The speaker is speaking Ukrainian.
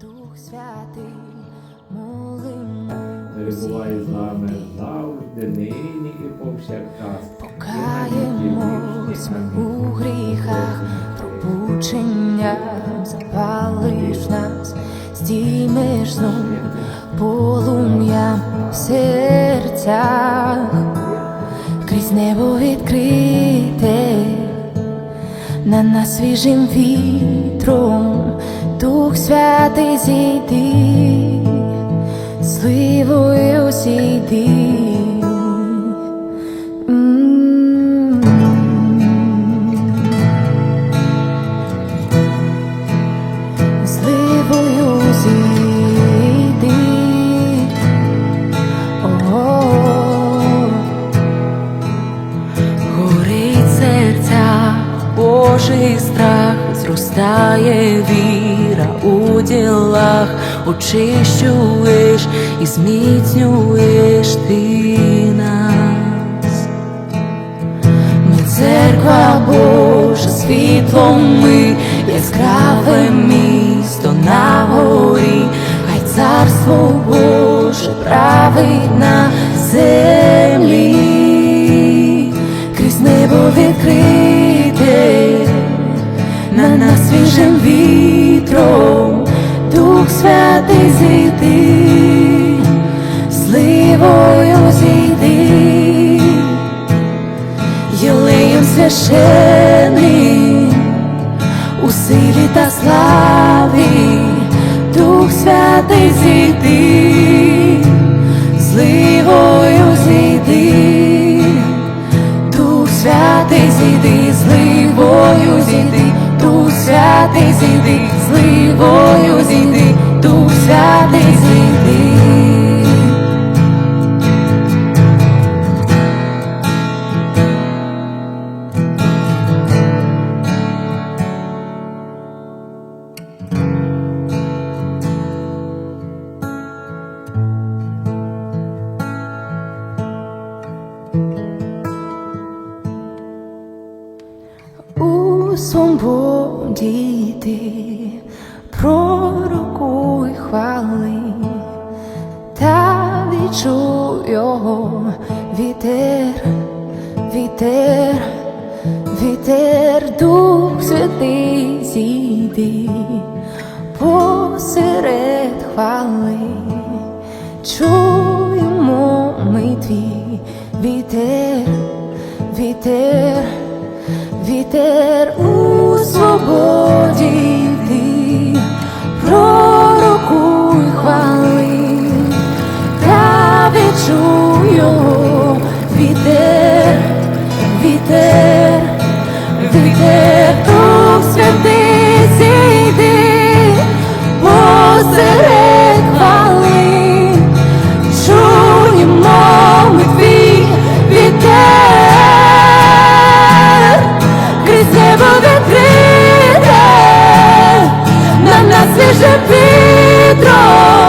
Дух Святий, молимо. перебуває з нами завжди, нині і повсякчас. Покаємось ми у гріхах, пробучення запалиш нас, здіймеш знов полум'я в серцях, крізь небо відкрите, на нас свіжим вітром, Дух Святий зійди, сливою зійди. Божий страх, зростає віра у ділах, очищуєш і зміцнюєш ти нас. Ми церква Божа, світлом ми, яскраве місто на горі, хай царство Боже править сливою зійди. Єлеєм священним у силі та славі, Дух Святий зійди, зливою зійди, Дух Святий зійди, зливою зійди, Дух Святий зійди, зливою зійди, Дух Святий зійди. Свободі ти пророкуй хвали, та відчуй його. Вітер, вітер, вітер, Дух Святий зійди посеред хвали, чуємо ми твій вітер, вітер вітер у свободі ти. буде прийде, на нас свіже вітро.